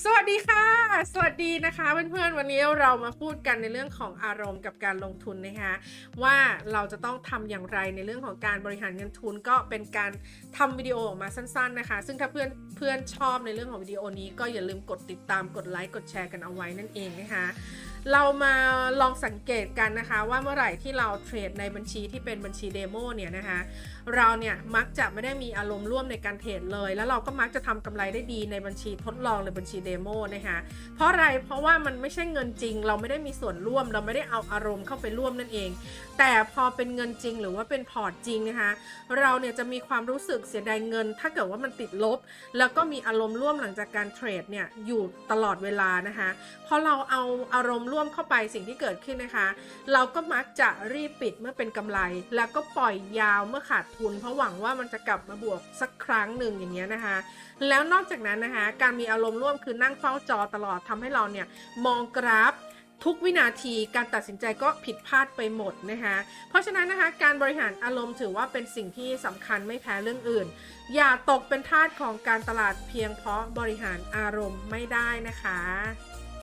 สวัสดีค่ะ สวัสดีนะคะเพื่อนๆ วันนี้เรามาพูดกันในเรื่องของอารมณ์กับการลงทุนนะคะว่าเราจะต้องทำอย่างไรในเรื่องของการบริหารเงินทุนก็เป็นการทำวิดีโอออกมาสั้นๆนะคะ ซึ่งถ้าเพื่อนเพื่อนชอบในเรื่องของวิดีโอนี้ก็อย่าลืมกดติดตามกดไลค์กดแชร์กันเอาไว้นั่นเองนะคะ เรามาลองสังเกตกันนะคะ ว่าเมื่อไหร่ที่เราเทรดในบัญชีที่เป็นบัญชีเดโมเนี่ยนะคะเราเนี่ยมักจะไม่ได้มีอารมณ์ร่วมในการเทรดเลย แล้วเราก็มักจะทำกำไรได้ดีในบัญชีทดลองหรือบัญชีเดโมนะคะเพราะอะไรเพราะว่ามันไม่ใช่เงินจริง เราไม่ได้มีส่วนร่วม เราไม่ได้เอาอารมณ์เข้าไปร่วมนั่นเอง แต่พอเป็นเงินจริงหรือว่าเป็นพอร์ตจริงนะคะเราเนี่ยจะมีความรู้สึกเสียดายเงิน ถ้าเกิดว่ามันติดลบ แล้วก็มีอารมณ์ร่วมหลังจากการเทรดเนี่ยอยู่ตลอดเวลานะคะพอเราเอาอารมณ์ร่วมเข้าไปสิ่งที่เกิดขึ้นนะคะ เราก็มักจะรีบปิดเมื่อเป็นกำไร แล้วก็ปล่อยยาวเมื่อขาดทุน เพราะหวังว่ามันจะกลับมาบวกสักครั้งหนึ่งอย่างเงี้ยนะคะ แล้วนอกจากนั้นนะคะ การมีอารมณ์ร่วมคือนั่งเฝ้าจอตลอดทำให้เราเนี่ยมองกราฟทุกวินาทีการตัดสินใจก็ผิดพลาดไปหมดนะคะ เพราะฉะนั้นนะคะการบริหารอารมณ์ถือว่าเป็นสิ่งที่สำคัญไม่แพ้เรื่องอื่น อย่าตกเป็นทาสของการตลาดเพียงเพราะบริหารอารมณ์ไม่ได้นะคะ